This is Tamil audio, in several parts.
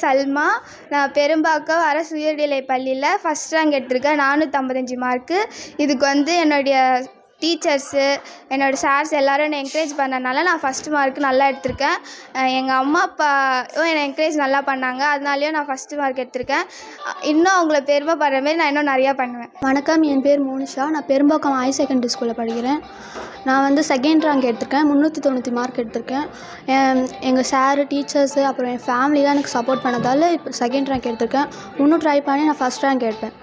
சல்மா. நான் பெரும்பாக்கம் அரசு உயர்நிலைப் பள்ளியில் ஃபஸ்ட் ரேங்க் எடுத்திருக்கேன். நானூற்றம்பத்தஞ்சி மார்க்கு இதுக்கு வந்து என்னுடைய டீச்சர்ஸு என்னோடய சார்ஸ் எல்லோரும் என்னை என்கரேஜ் பண்ணனால நான் ஃபஸ்ட்டு மார்க் நல்லா எடுத்திருக்கேன். எங்கள் அம்மா அப்பாவும் என்னை என்கரேஜ் நல்லா பண்ணாங்க. அதனாலேயும் நான் ஃபஸ்ட்டு மார்க் எடுத்திருக்கேன். இன்னும் அவங்கள பெருமைப்படுற மாரி நான் இன்னும் நிறையா பண்ணுவேன். வணக்கம் என் பேர் மோனிஷா. நான் பெரும்பாக்கம் ஹையர் செகண்டரி ஸ்கூலில் படிக்கிறேன். நான் வந்து செகண்ட் ரேங்க் எடுத்திருக்கேன். முந்நூற்றி தொண்ணூற்றி மார்க் எடுத்திருக்கேன். என் எங்கள் சாரு டீச்சர்ஸு அப்புறம் என் ஃபேமிலி தான் எனக்கு சப்போர்ட் பண்ணதால் இப்போ செகண்ட் ரேங்க் எடுத்திருக்கேன். இன்னும் ட்ரை பண்ணி நான் ஃபஸ்ட் ரேங்க் எடுப்பேன்.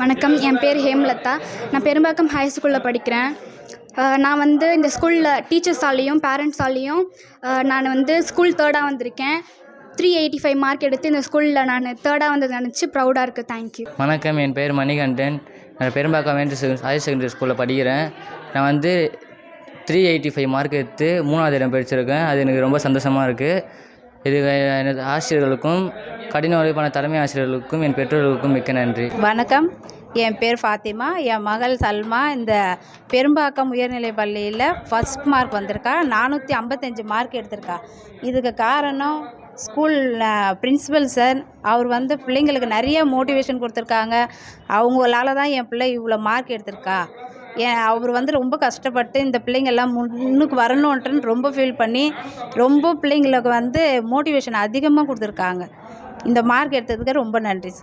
வணக்கம். என் பேர் ஹேம்லதா. நான் பெரும்பாக்கம் ஹை ஸ்கூலில் படிக்கிறேன். நான் வந்து இந்த ஸ்கூலில் டீச்சர்ஸாலேயும் பேரண்ட்ஸாலேயும் நான் வந்து ஸ்கூல் தேர்டாக வந்திருக்கேன். த்ரீ எயிட்டி ஃபைவ் மார்க் எடுத்து இந்த ஸ்கூலில் நான் தேர்டாக வந்தது நினச்சி ப்ரௌடாக இருக்குது தேங்க்யூ வணக்கம். என் பேர் மணிகண்டன். நான் பெரும்பாக்கம் ஹையர் செகண்டரி ஸ்கூலில் படிக்கிறேன். நான் வந்து த்ரீ எயிட்டி ஃபைவ் மார்க் எடுத்து மூணாவது இடம் படிச்சிருக்கேன். அது எனக்கு ரொம்ப சந்தோஷமாக இருக்குது இது எனது ஆசிரியர்களுக்கும் கடின உழைப்பான தலைமை ஆசிரியர்களுக்கும் என் பெற்றோர்களுக்கும் மிக்க நன்றி. வணக்கம். என் பேர் ஃபாத்திமா. என் மகள் சல்மா. இந்த பெரும்பாக்கம் உயர்நிலைப் பள்ளியில் ஃபஸ்ட் மார்க் வந்திருக்கா. நானூற்றி ஐம்பத்தஞ்சு மார்க் எடுத்திருக்கா. இதுக்கு காரணம் ஸ்கூல் பிரின்சிபல் சார் அவர் வந்து பிள்ளைங்களுக்கு நிறைய மோட்டிவேஷன் கொடுத்துருக்காங்க. அவங்களால தான் என் பிள்ளை இவ்வளோ மார்க் எடுத்திருக்கா. ஏன் அவர் வந்து ரொம்ப கஷ்டப்பட்டு இந்த பிள்ளைங்கள்லாம் முன்னுக்கு வரணுன்ட்டுன்னு ரொம்ப ஃபீல் பண்ணி ரொம்ப பிள்ளைங்களுக்கு வந்து மோட்டிவேஷன் அதிகமாக கொடுத்துருக்காங்க. இந்த மார்க் எடுத்ததுக்கு ரொம்ப நன்றி சார்